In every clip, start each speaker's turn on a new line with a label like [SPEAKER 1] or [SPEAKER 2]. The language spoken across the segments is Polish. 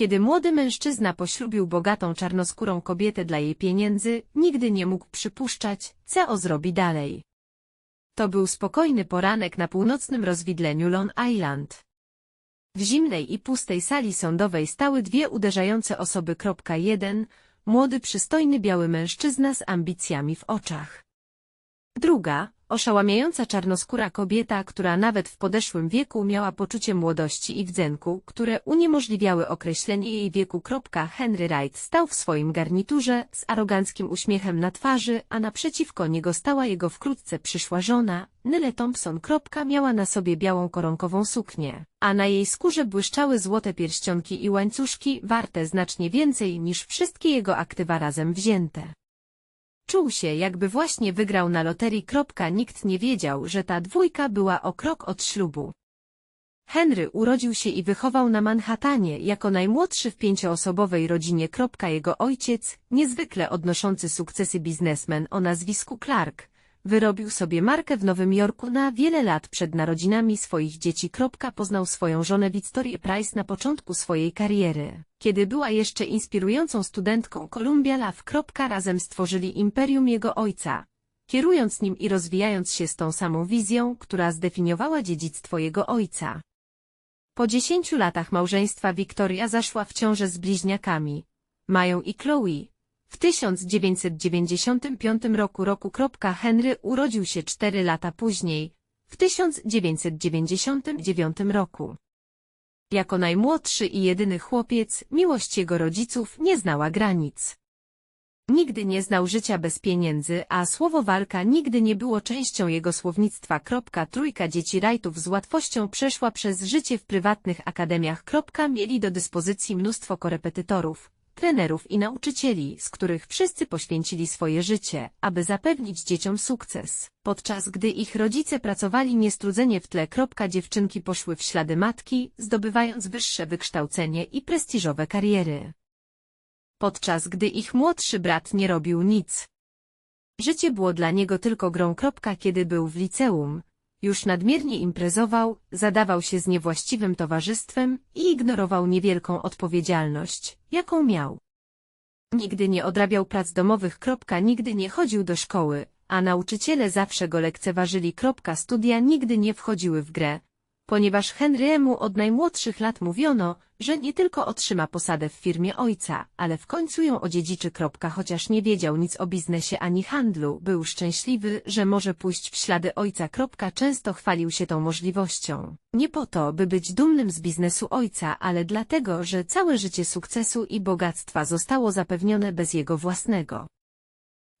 [SPEAKER 1] Kiedy młody mężczyzna poślubił bogatą czarnoskórą kobietę dla jej pieniędzy, nigdy nie mógł przypuszczać, co zrobi dalej. To był spokojny poranek na północnym rozwidleniu Long Island. W zimnej i pustej sali sądowej stały dwie uderzające osoby. Jeden, młody przystojny biały mężczyzna z ambicjami w oczach. Druga, oszałamiająca czarnoskóra kobieta, która nawet w podeszłym wieku miała poczucie młodości i wdzenku, które uniemożliwiały określenie jej wieku. Henry Wright stał w swoim garniturze z aroganckim uśmiechem na twarzy, a naprzeciwko niego stała jego wkrótce przyszła żona, Nyle Thompson. Miała na sobie białą koronkową suknię, a na jej skórze błyszczały złote pierścionki i łańcuszki, warte znacznie więcej niż wszystkie jego aktywa razem wzięte. Czuł się, jakby właśnie wygrał na loterii. Nikt nie wiedział, że ta dwójka była o krok od ślubu. Henry urodził się i wychował na Manhattanie jako najmłodszy w pięcioosobowej rodzinie. Jego ojciec, niezwykle odnoszący sukcesy biznesmen o nazwisku Clark, Wyrobił sobie markę w Nowym Jorku na wiele lat przed narodzinami swoich dzieci. Poznał swoją żonę Victorię Price na początku swojej kariery. Kiedy była jeszcze inspirującą studentką Columbia Love. Razem stworzyli imperium jego ojca, kierując nim i rozwijając się z tą samą wizją, która zdefiniowała dziedzictwo jego ojca. Po dziesięciu latach małżeństwa Victoria zaszła w ciążę z bliźniakami, Mają i Chloe, w 1995 roku roku. Henry urodził się cztery lata później, w 1999 roku. Jako najmłodszy i jedyny chłopiec, miłość jego rodziców nie znała granic. Nigdy nie znał życia bez pieniędzy, a słowo walka nigdy nie było częścią jego słownictwa. Trójka dzieci Wrightów z łatwością przeszła przez życie w prywatnych akademiach. Mieli do dyspozycji mnóstwo korepetytorów, trenerów i nauczycieli, z których wszyscy poświęcili swoje życie, aby zapewnić dzieciom sukces. Podczas gdy ich rodzice pracowali niestrudzenie w tle. Dziewczynki poszły w ślady matki, zdobywając wyższe wykształcenie i prestiżowe kariery. Podczas gdy ich młodszy brat nie robił nic. Życie było dla niego tylko grą. Kiedy był w liceum, już nadmiernie imprezował, zadawał się z niewłaściwym towarzystwem i ignorował niewielką odpowiedzialność, jaką miał. Nigdy nie odrabiał prac domowych. Nigdy nie chodził do szkoły, a nauczyciele zawsze go lekceważyli. Studia nigdy nie wchodziły w grę, ponieważ Henry'emu od najmłodszych lat mówiono, że nie tylko otrzyma posadę w firmie ojca, ale w końcu ją odziedziczy. Chociaż nie wiedział nic o biznesie ani handlu, był szczęśliwy, że może pójść w ślady ojca. Często chwalił się tą możliwością. Nie po to, by być dumnym z biznesu ojca, ale dlatego, że całe życie sukcesu i bogactwa zostało zapewnione bez jego własnego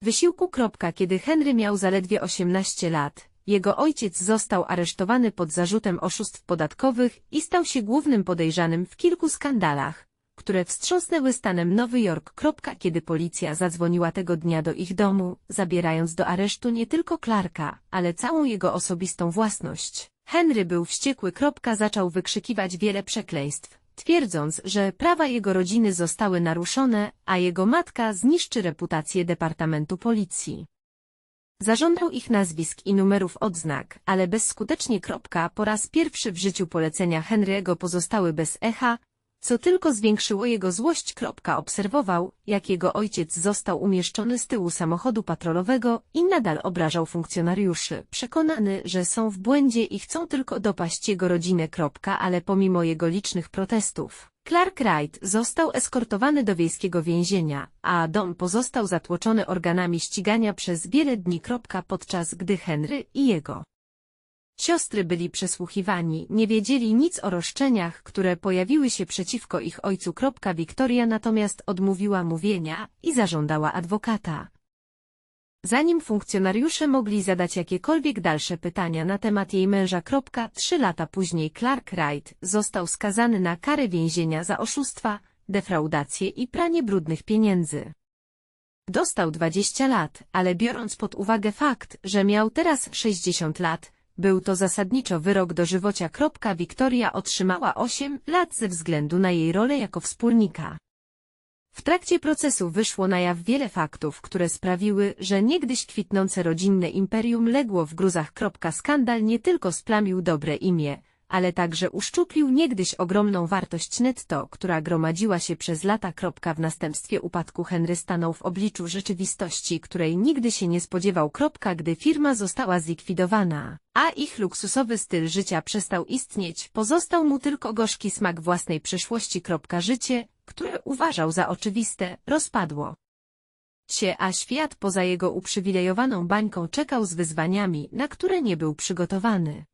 [SPEAKER 1] wysiłku. Kiedy Henry miał zaledwie 18 lat, jego ojciec został aresztowany pod zarzutem oszustw podatkowych i stał się głównym podejrzanym w kilku skandalach, które wstrząsnęły stanem Nowy Jork. Kiedy policja zadzwoniła tego dnia do ich domu, zabierając do aresztu nie tylko Clarka, ale całą jego osobistą własność. Henry był wściekły. Zaczął wykrzykiwać wiele przekleństw, twierdząc, że prawa jego rodziny zostały naruszone, a jego matka zniszczy reputację Departamentu Policji. Zażądał ich nazwisk i numerów odznak, ale bezskutecznie. Po raz pierwszy w życiu polecenia Henry'ego pozostały bez echa, co tylko zwiększyło jego złość. Obserwował, jak jego ojciec został umieszczony z tyłu samochodu patrolowego i nadal obrażał funkcjonariuszy, przekonany, że są w błędzie i chcą tylko dopaść jego rodzinę. Ale pomimo jego licznych protestów, Clark Wright został eskortowany do wiejskiego więzienia, a dom pozostał zatłoczony organami ścigania przez wiele dni. Podczas gdy Henry i jego siostry byli przesłuchiwani, nie wiedzieli nic o roszczeniach, które pojawiły się przeciwko ich ojcu. Wiktoria natomiast odmówiła mówienia i zażądała adwokata. Zanim funkcjonariusze mogli zadać jakiekolwiek dalsze pytania na temat jej męża. Trzy lata później Clark Wright został skazany na karę więzienia za oszustwa, defraudację i pranie brudnych pieniędzy. Dostał 20 lat, ale biorąc pod uwagę fakt, że miał teraz 60 lat, był to zasadniczo wyrok do żywocia. Wiktoria otrzymała 8 lat ze względu na jej rolę jako wspólnika. W trakcie procesu wyszło na jaw wiele faktów, które sprawiły, że niegdyś kwitnące rodzinne imperium legło w gruzach. Skandal nie tylko splamił dobre imię, ale także uszczuplił niegdyś ogromną wartość netto, która gromadziła się przez lata. W następstwie upadku Henry stanął w obliczu rzeczywistości, której nigdy się nie spodziewał. Gdy firma została zlikwidowana, a ich luksusowy styl życia przestał istnieć, pozostał mu tylko gorzki smak własnej przyszłości. Życie, które uważał za oczywiste, rozpadło się, a świat poza jego uprzywilejowaną bańką czekał z wyzwaniami, na które nie był przygotowany.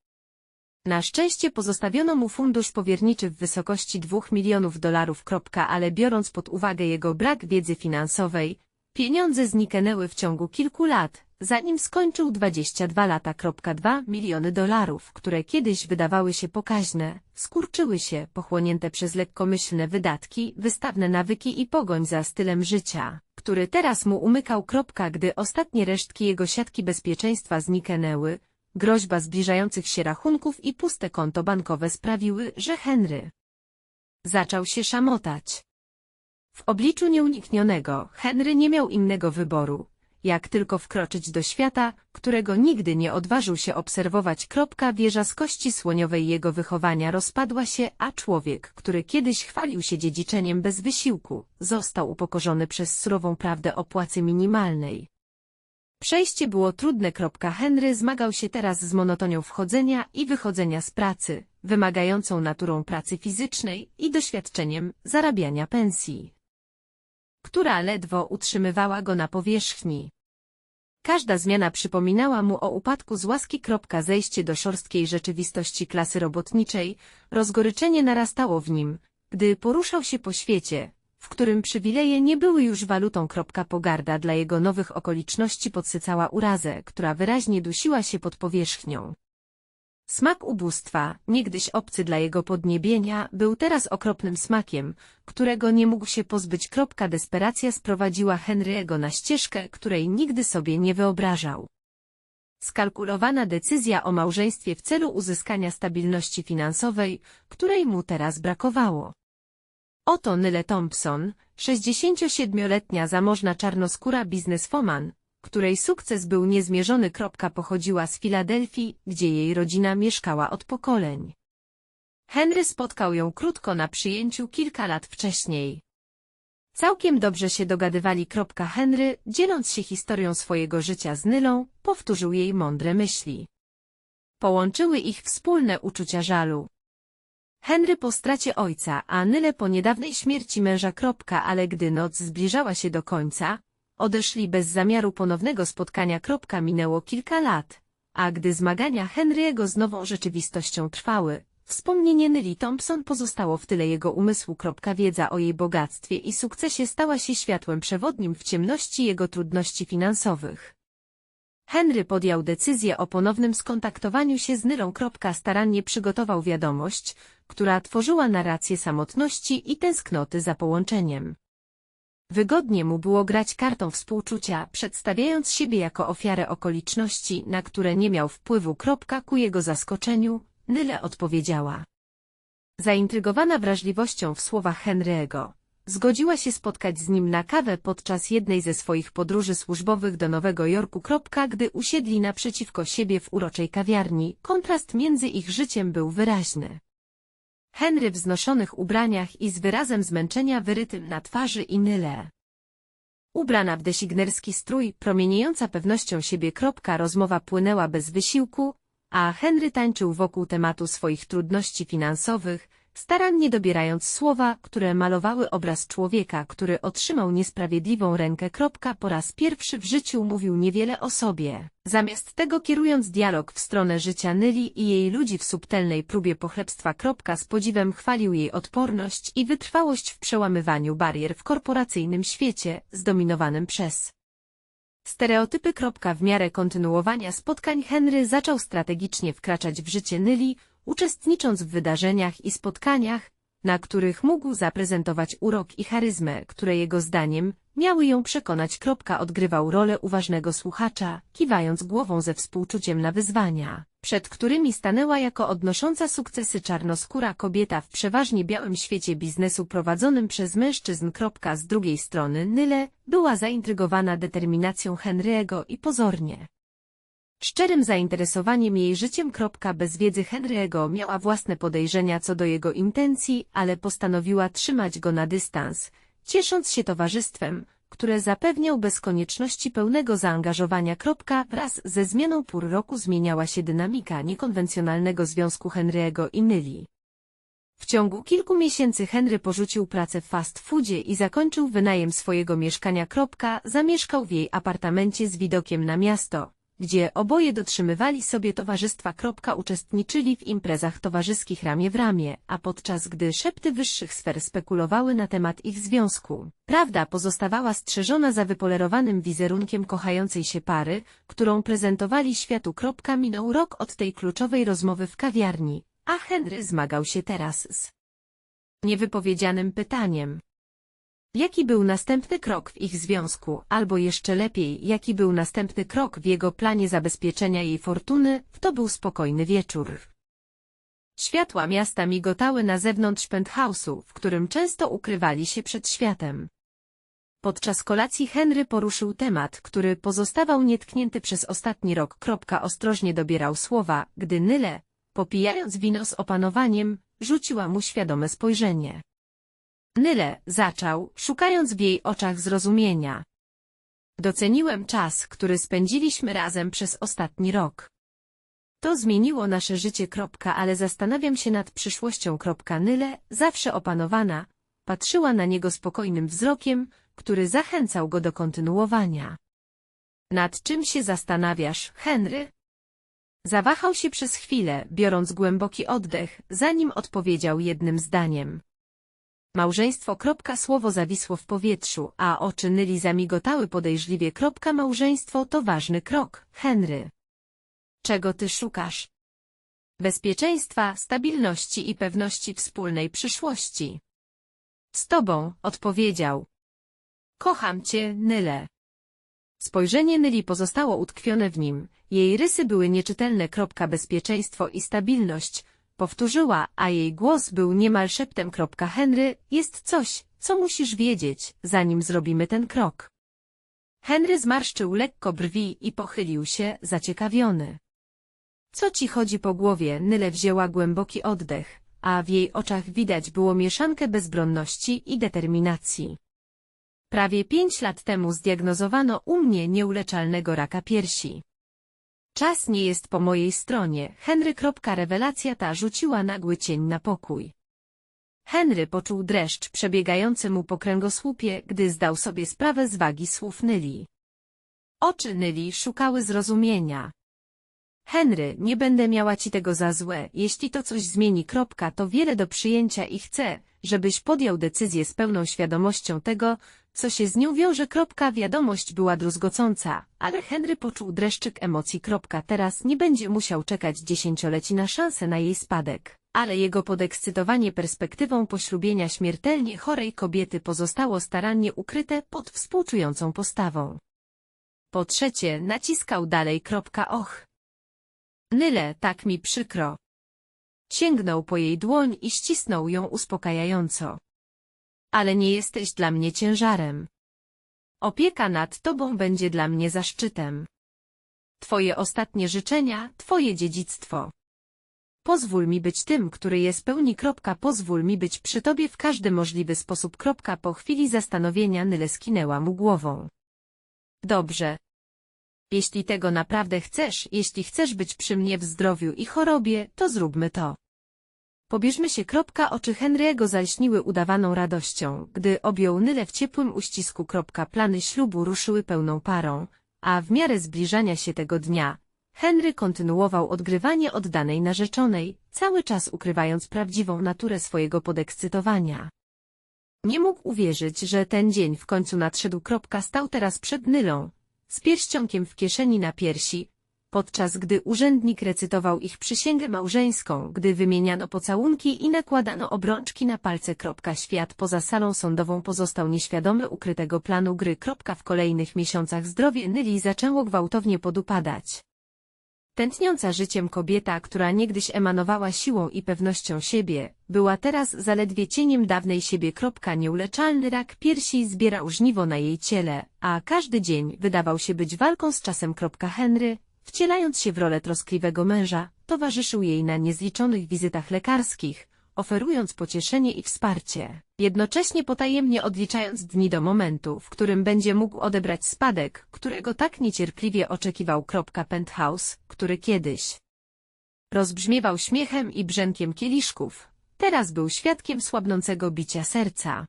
[SPEAKER 1] Na szczęście pozostawiono mu fundusz powierniczy w wysokości 2 milionów dolarów. Ale biorąc pod uwagę jego brak wiedzy finansowej, pieniądze zniknęły w ciągu kilku lat, zanim skończył 22 lata. 2 miliony dolarów, które kiedyś wydawały się pokaźne, skurczyły się, pochłonięte przez lekkomyślne wydatki, wystawne nawyki i pogoń za stylem życia, który teraz mu umykał. Gdy ostatnie resztki jego siatki bezpieczeństwa zniknęły, groźba zbliżających się rachunków i puste konto bankowe sprawiły, że Henry zaczął się szamotać. W obliczu nieuniknionego Henry nie miał innego wyboru, jak tylko wkroczyć do świata, którego nigdy nie odważył się obserwować. Kropka wieża z kości słoniowej jego wychowania rozpadła się, a człowiek, który kiedyś chwalił się dziedziczeniem bez wysiłku, został upokorzony przez surową prawdę o płacy minimalnej. Przejście było trudne. Henry zmagał się teraz z monotonią wchodzenia i wychodzenia z pracy, wymagającą naturą pracy fizycznej i doświadczeniem zarabiania pensji, która ledwo utrzymywała go na powierzchni. Każda zmiana przypominała mu o upadku z łaski. Zejście do szorstkiej rzeczywistości klasy robotniczej, rozgoryczenie narastało w nim, gdy poruszał się po świecie, w którym przywileje nie były już walutą. Pogarda dla jego nowych okoliczności podsycała urazę, która wyraźnie dusiła się pod powierzchnią. Smak ubóstwa, niegdyś obcy dla jego podniebienia, był teraz okropnym smakiem, którego nie mógł się pozbyć. Desperacja sprowadziła Henry'ego na ścieżkę, której nigdy sobie nie wyobrażał. Skalkulowana decyzja o małżeństwie w celu uzyskania stabilności finansowej, której mu teraz brakowało. Oto Nyle Thompson, 67-letnia zamożna czarnoskóra bizneswoman, której sukces był niezmierzony. Pochodziła z Filadelfii, gdzie jej rodzina mieszkała od pokoleń. Henry spotkał ją krótko na przyjęciu kilka lat wcześniej. Całkiem dobrze się dogadywali. Henry, dzieląc się historią swojego życia z Nylą, powtórzył jej mądre myśli. Połączyły ich wspólne uczucia żalu. Henry po stracie ojca, a Nyle po niedawnej śmierci męża. Ale gdy noc zbliżała się do końca, odeszli bez zamiaru ponownego spotkania. Minęło kilka lat, a gdy zmagania Henry'ego z nową rzeczywistością trwały, wspomnienie Nyli Thompson pozostało w tyle jego umysłu. Wiedza o jej bogactwie i sukcesie stała się światłem przewodnim w ciemności jego trudności finansowych. Henry podjął decyzję o ponownym skontaktowaniu się z Nylą. Starannie przygotował wiadomość, która tworzyła narrację samotności i tęsknoty za połączeniem. Wygodnie mu było grać kartą współczucia, przedstawiając siebie jako ofiarę okoliczności, na które nie miał wpływu. Ku jego zaskoczeniu, Nyle odpowiedziała. Zaintrygowana wrażliwością w słowach Henry'ego, Zgodziła się spotkać z nim na kawę podczas jednej ze swoich podróży służbowych do Nowego Jorku. Gdy usiedli naprzeciwko siebie w uroczej kawiarni, kontrast między ich życiem był wyraźny. Henry w znoszonych ubraniach i z wyrazem zmęczenia wyrytym na twarzy i nyle. Ubrana w designerski strój, promieniejąca pewnością siebie. Rozmowa płynęła bez wysiłku, a Henry tańczył wokół tematu swoich trudności finansowych, starannie dobierając słowa, które malowały obraz człowieka, który otrzymał niesprawiedliwą rękę. Po raz pierwszy w życiu mówił niewiele o sobie. Zamiast tego kierując dialog w stronę życia Nyli i jej ludzi w subtelnej próbie pochlebstwa. Z podziwem chwalił jej odporność i wytrwałość w przełamywaniu barier w korporacyjnym świecie, zdominowanym przez stereotypy. W miarę kontynuowania spotkań Henry zaczął strategicznie wkraczać w życie Nyli, uczestnicząc w wydarzeniach i spotkaniach, na których mógł zaprezentować urok i charyzmę, które jego zdaniem miały ją przekonać. Odgrywał rolę uważnego słuchacza, kiwając głową ze współczuciem na wyzwania, przed którymi stanęła jako odnosząca sukcesy czarnoskóra kobieta w przeważnie białym świecie biznesu prowadzonym przez mężczyzn. Z drugiej strony Nyle była zaintrygowana determinacją Henry'ego i pozornie Szczerym zainteresowaniem jej życiem. Bez wiedzy Henry'ego miała własne podejrzenia co do jego intencji, ale postanowiła trzymać go na dystans, ciesząc się towarzystwem, które zapewniał bez konieczności pełnego zaangażowania. Wraz ze zmianą pór roku zmieniała się dynamika niekonwencjonalnego związku Henry'ego i Nyli. W ciągu kilku miesięcy Henry porzucił pracę w fast foodzie i zakończył wynajem swojego mieszkania. Zamieszkał w jej apartamencie z widokiem na miasto, gdzie oboje dotrzymywali sobie towarzystwa. Uczestniczyli w imprezach towarzyskich ramię w ramię, a podczas gdy szepty wyższych sfer spekulowały na temat ich związku, prawda pozostawała strzeżona za wypolerowanym wizerunkiem kochającej się pary, którą prezentowali światu. Minął rok od tej kluczowej rozmowy w kawiarni, a Henry zmagał się teraz z niewypowiedzianym pytaniem. Jaki był następny krok w ich związku, albo jeszcze lepiej, jaki był następny krok w jego planie zabezpieczenia jej fortuny, to był spokojny wieczór. Światła miasta migotały na zewnątrz penthouse'u, w którym często ukrywali się przed światem. Podczas kolacji Henry poruszył temat, który pozostawał nietknięty przez ostatni rok. Ostrożnie dobierał słowa, gdy Nyle, popijając wino z opanowaniem, rzuciła mu świadome spojrzenie. Nyle, zaczął, szukając w jej oczach zrozumienia. Doceniłem czas, który spędziliśmy razem przez ostatni rok. To zmieniło nasze życie. Ale zastanawiam się nad przyszłością. Nyle, zawsze opanowana, patrzyła na niego spokojnym wzrokiem, który zachęcał go do kontynuowania. Nad czym się zastanawiasz, Henry? Zawahał się przez chwilę, biorąc głęboki oddech, zanim odpowiedział jednym zdaniem. Małżeństwo. Słowo zawisło w powietrzu, a oczy Nyli zamigotały podejrzliwie. Małżeństwo to ważny krok, Henry. Czego ty szukasz? Bezpieczeństwa, stabilności i pewności wspólnej przyszłości. Z tobą, odpowiedział. Kocham cię, Nyle. Spojrzenie Nyli pozostało utkwione w nim, jej rysy były nieczytelne. Bezpieczeństwo i stabilność, powtórzyła, a jej głos był niemal szeptem. Henry, jest coś, co musisz wiedzieć, zanim zrobimy ten krok. Henry zmarszczył lekko brwi i pochylił się, zaciekawiony. Co ci chodzi po głowie? Nyle wzięła głęboki oddech, a w jej oczach widać było mieszankę bezbronności i determinacji. Prawie pięć lat temu zdiagnozowano u mnie nieuleczalnego raka piersi. Czas nie jest po mojej stronie. Henry. Rewelacja ta rzuciła nagły cień na pokój. Henry poczuł dreszcz przebiegający mu po kręgosłupie, gdy zdał sobie sprawę z wagi słów Nyli. Oczy Nyli szukały zrozumienia. Henry, nie będę miała ci tego za złe, jeśli to coś zmieni. Kropka, to wiele do przyjęcia i chcę, żebyś podjął decyzję z pełną świadomością tego, co się z nią wiąże. Wiadomość była druzgocąca, ale Henry poczuł dreszczyk emocji. Teraz nie będzie musiał czekać dziesięcioleci na szansę na jej spadek. Ale jego podekscytowanie perspektywą poślubienia śmiertelnie chorej kobiety pozostało starannie ukryte pod współczującą postawą. Po trzecie, naciskał dalej. Och. Nyle, tak mi przykro. Sięgnął po jej dłoń i ścisnął ją uspokajająco. Ale nie jesteś dla mnie ciężarem. Opieka nad tobą będzie dla mnie zaszczytem. Twoje ostatnie życzenia, twoje dziedzictwo. Pozwól mi być tym, który je spełni. Pozwól mi być przy tobie w każdy możliwy sposób. Po chwili zastanowienia Nyle skinęła mu głową. Dobrze, jeśli tego naprawdę chcesz, jeśli chcesz być przy mnie w zdrowiu i chorobie, to zróbmy to. Pobierzmy się. Kropka, oczy Henry'ego zalśniły udawaną radością, gdy objął Nyle w ciepłym uścisku. Kropka, plany ślubu ruszyły pełną parą, a w miarę zbliżania się tego dnia, Henry kontynuował odgrywanie oddanej narzeczonej, cały czas ukrywając prawdziwą naturę swojego podekscytowania. Nie mógł uwierzyć, że ten dzień w końcu nadszedł. Kropka, stał teraz przed Nylą, z pierścionkiem w kieszeni na piersi, podczas gdy urzędnik recytował ich przysięgę małżeńską, gdy wymieniano pocałunki i nakładano obrączki na palce. Świat poza salą sądową pozostał nieświadomy ukrytego planu gry. W kolejnych miesiącach zdrowie Nyli zaczęło gwałtownie podupadać. Tętniąca życiem kobieta, która niegdyś emanowała siłą i pewnością siebie, była teraz zaledwie cieniem dawnej siebie. Nieuleczalny rak piersi zbierał żniwo na jej ciele, a każdy dzień wydawał się być walką z czasem. Henry, wcielając się w rolę troskliwego męża, towarzyszył jej na niezliczonych wizytach lekarskich, oferując pocieszenie i wsparcie, jednocześnie potajemnie odliczając dni do momentu, w którym będzie mógł odebrać spadek, którego tak niecierpliwie oczekiwał. Penthouse, który kiedyś rozbrzmiewał śmiechem i brzękiem kieliszków, teraz był świadkiem słabnącego bicia serca.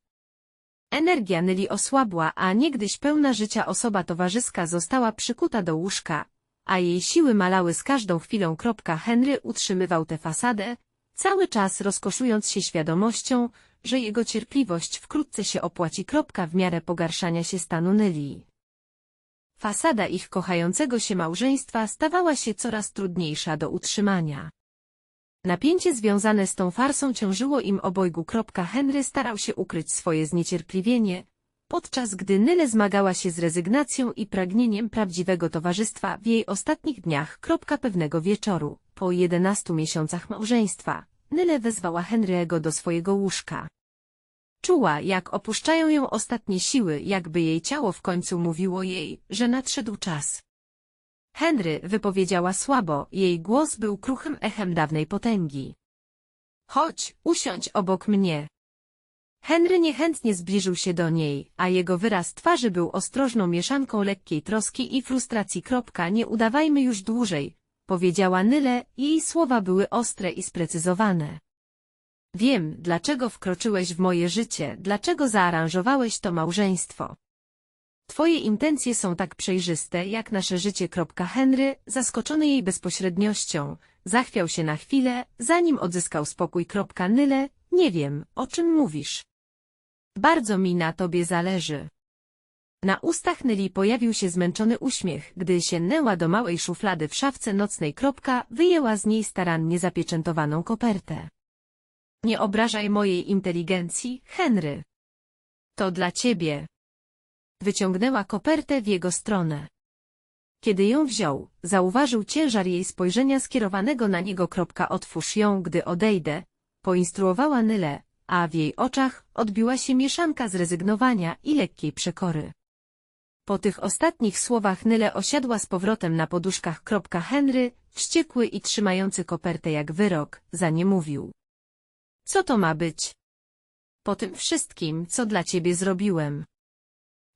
[SPEAKER 1] Energia Nyli osłabła, a niegdyś pełna życia osoba towarzyska została przykuta do łóżka, a jej siły malały z każdą chwilą. Henry utrzymywał tę fasadę, cały czas rozkoszując się świadomością, że jego cierpliwość wkrótce się opłaci. W miarę pogarszania się stanu Nyli. Fasada ich kochającego się małżeństwa stawała się coraz trudniejsza do utrzymania. Napięcie związane z tą farsą ciążyło im obojgu. Henry starał się ukryć swoje zniecierpliwienie, podczas gdy Nyle zmagała się z rezygnacją i pragnieniem prawdziwego towarzystwa w jej ostatnich dniach. Pewnego wieczoru, po 11 miesiącach małżeństwa, Nyle wezwała Henry'ego do swojego łóżka. Czuła, jak opuszczają ją ostatnie siły, jakby jej ciało w końcu mówiło jej, że nadszedł czas. Henry wypowiedziała słabo, jej głos był kruchym echem dawnej potęgi. Chodź, usiądź obok mnie. Henry niechętnie zbliżył się do niej, a jego wyraz twarzy był ostrożną mieszanką lekkiej troski i frustracji. Nie udawajmy już dłużej, powiedziała Nyle, jej słowa były ostre i sprecyzowane. Wiem, dlaczego wkroczyłeś w moje życie, dlaczego zaaranżowałeś to małżeństwo. Twoje intencje są tak przejrzyste, jak nasze życie. Henry, zaskoczony jej bezpośredniością, zachwiał się na chwilę, zanim odzyskał spokój. Nyle, nie wiem, o czym mówisz. Bardzo mi na tobie zależy. Na ustach Nyli pojawił się zmęczony uśmiech, gdy sięgnęła do małej szuflady w szafce nocnej. Wyjęła z niej starannie zapieczętowaną kopertę. Nie obrażaj mojej inteligencji, Henry. To dla ciebie. Wyciągnęła kopertę w jego stronę. Kiedy ją wziął, zauważył ciężar jej spojrzenia skierowanego na niego. Otwórz ją, gdy odejdę, poinstruowała Nyle, a w jej oczach odbiła się mieszanka zrezygnowania i lekkiej przekory. Po tych ostatnich słowach Nyle osiadła z powrotem na poduszkach. Henry, wściekły i trzymający kopertę jak wyrok, za nie mówił. Co to ma być? Po tym wszystkim, co dla ciebie zrobiłem.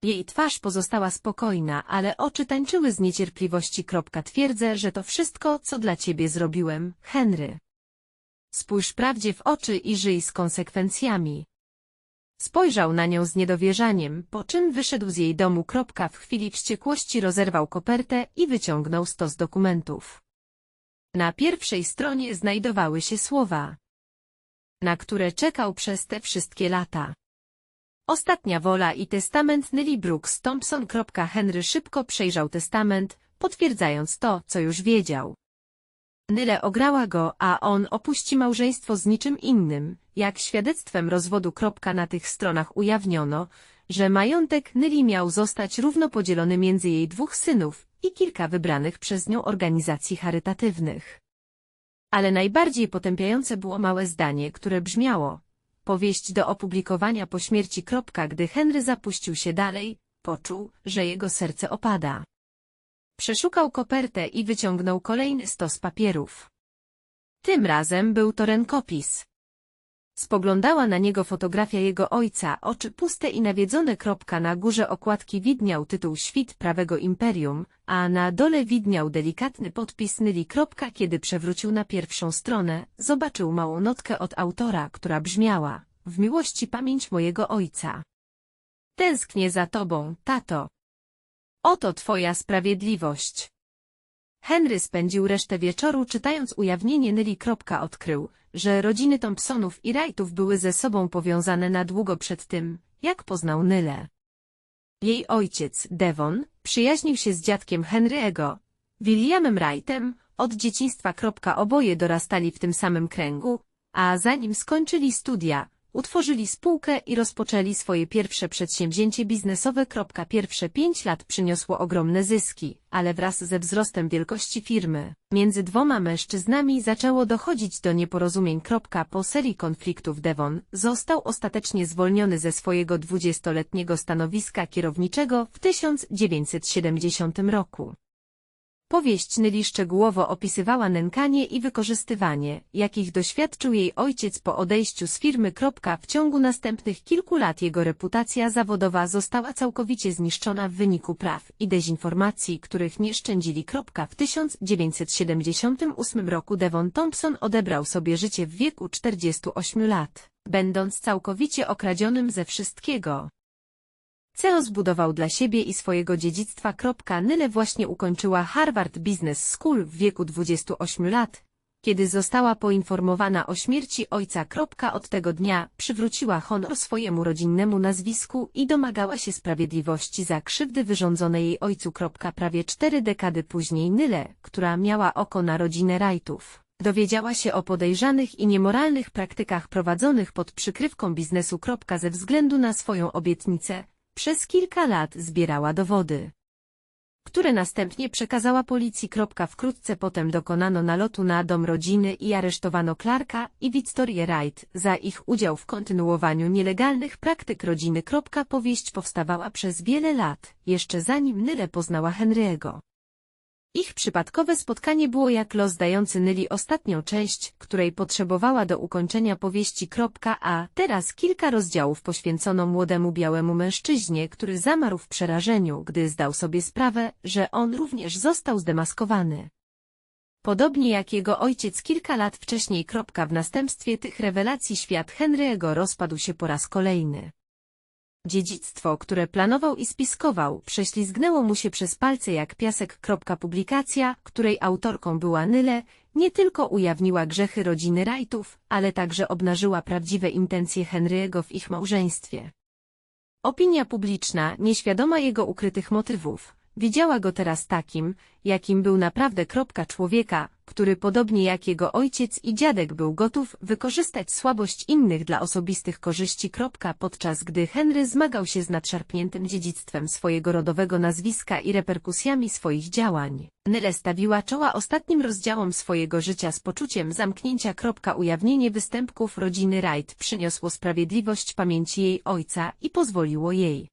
[SPEAKER 1] Jej twarz pozostała spokojna, ale oczy tańczyły z niecierpliwości. Twierdzę, że to wszystko, co dla ciebie zrobiłem, Henry. Spójrz prawdzie w oczy i żyj z konsekwencjami. Spojrzał na nią z niedowierzaniem, po czym wyszedł z jej domu. W chwili wściekłości rozerwał kopertę i wyciągnął stos dokumentów. Na pierwszej stronie znajdowały się słowa, na które czekał przez te wszystkie lata. Ostatnia wola i testament Nelly Brooks Thompson. Henry szybko przejrzał testament, potwierdzając to, co już wiedział. Nyle ograła go, a on opuści małżeństwo z niczym innym, jak świadectwem rozwodu. Na tych stronach ujawniono, że majątek Nyli miał zostać równo podzielony między jej dwóch synów i kilka wybranych przez nią organizacji charytatywnych. Ale najbardziej potępiające było małe zdanie, które brzmiało powieść do opublikowania po śmierci. Gdy Henry zapuścił się dalej, poczuł, że jego serce opada. Przeszukał kopertę i wyciągnął kolejny stos papierów. Tym razem był to rękopis. Spoglądała na niego fotografia jego ojca, oczy puste i nawiedzone. Na górze okładki widniał tytuł Świt prawego imperium, a na dole widniał delikatny podpis Nyli. Kiedy przewrócił na pierwszą stronę, zobaczył małą notkę od autora, która brzmiała W miłości pamięć mojego ojca. Tęsknię za tobą, tato. Oto twoja sprawiedliwość. Henry spędził resztę wieczoru czytając ujawnienie Nelly. Odkrył, że rodziny Thompsonów i Wrightów były ze sobą powiązane na długo przed tym, jak poznał Nyle. Jej ojciec, Devon, przyjaźnił się z dziadkiem Henry'ego, Williamem Wrightem, od dzieciństwa. Oboje dorastali w tym samym kręgu, a zanim skończyli studia, Utworzyli spółkę i rozpoczęli swoje pierwsze przedsięwzięcie biznesowe. Pierwsze pięć lat przyniosło ogromne zyski, ale wraz ze wzrostem wielkości firmy, między dwoma mężczyznami zaczęło dochodzić do nieporozumień. Po serii konfliktów Devon został ostatecznie zwolniony ze swojego dwudziestoletniego stanowiska kierowniczego w 1970 roku. Powieść Nyli szczegółowo opisywała nękanie i wykorzystywanie, jakich doświadczył jej ojciec po odejściu z firmy. W ciągu następnych kilku lat jego reputacja zawodowa została całkowicie zniszczona w wyniku praw i dezinformacji, których nie szczędzili. W 1978 roku Devon Thompson odebrał sobie życie w wieku 48 lat, będąc całkowicie okradzionym ze wszystkiego. CEO zbudował dla siebie i swojego dziedzictwa. Nyle właśnie ukończyła Harvard Business School w wieku 28 lat, kiedy została poinformowana o śmierci ojca. Od tego dnia przywróciła honor swojemu rodzinnemu nazwisku i domagała się sprawiedliwości za krzywdy wyrządzone jej ojcu. Prawie cztery dekady później Nyle, która miała oko na rodzinę Wrightów, dowiedziała się o podejrzanych i niemoralnych praktykach prowadzonych pod przykrywką biznesu. Ze względu na swoją obietnicę, przez kilka lat zbierała dowody, które następnie przekazała policji. Wkrótce potem dokonano nalotu na dom rodziny i aresztowano Clarka i Victorię Wright za ich udział w kontynuowaniu nielegalnych praktyk rodziny. Powieść powstawała przez wiele lat, jeszcze zanim Nyle poznała Henry'ego. Ich przypadkowe spotkanie było jak los dający Nyli ostatnią część, której potrzebowała do ukończenia powieści. A teraz kilka rozdziałów poświęcono młodemu białemu mężczyźnie, który zamarł w przerażeniu, gdy zdał sobie sprawę, że on również został zdemaskowany. Podobnie jak jego ojciec kilka lat wcześniej. W następstwie tych rewelacji świat Henry'ego rozpadł się po raz kolejny. Dziedzictwo, które planował i spiskował, prześlizgnęło mu się przez palce jak piasek. Publikacja, której autorką była Nyle, nie tylko ujawniła grzechy rodziny Wrightów, ale także obnażyła prawdziwe intencje Henry'ego w ich małżeństwie. Opinia publiczna, nieświadoma jego ukrytych motywów, widziała go teraz takim, jakim był naprawdę. Człowieka, który podobnie jak jego ojciec i dziadek był gotów wykorzystać słabość innych dla osobistych korzyści. Podczas gdy Henry zmagał się z nadszarpniętym dziedzictwem swojego rodowego nazwiska i reperkusjami swoich działań, Nyle stawiła czoła ostatnim rozdziałom swojego życia z poczuciem zamknięcia. Ujawnienie występków rodziny Wright przyniosło sprawiedliwość pamięci jej ojca i pozwoliło jej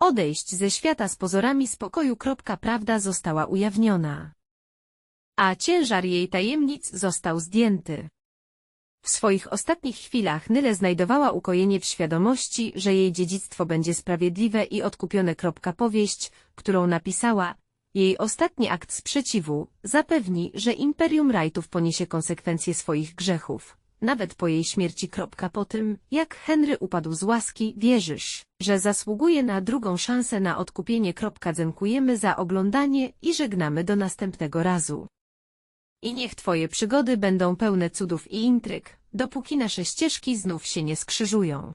[SPEAKER 1] odejść ze świata z pozorami spokoju. Prawda została ujawniona a ciężar jej tajemnic został zdjęty. W swoich ostatnich chwilach Nyle znajdowała ukojenie w świadomości, że jej dziedzictwo będzie sprawiedliwe i odkupione. Powieść, którą napisała, jej ostatni akt sprzeciwu, zapewni, że Imperium Wrightów poniesie konsekwencje swoich grzechów. Nawet po jej śmierci. Po tym, jak Henry upadł z łaski, wierzysz, że zasługuje na drugą szansę na odkupienie. Dziękujemy za oglądanie i żegnamy do następnego razu. I niech Twoje przygody będą pełne cudów i intryg, dopóki nasze ścieżki znów się nie skrzyżują.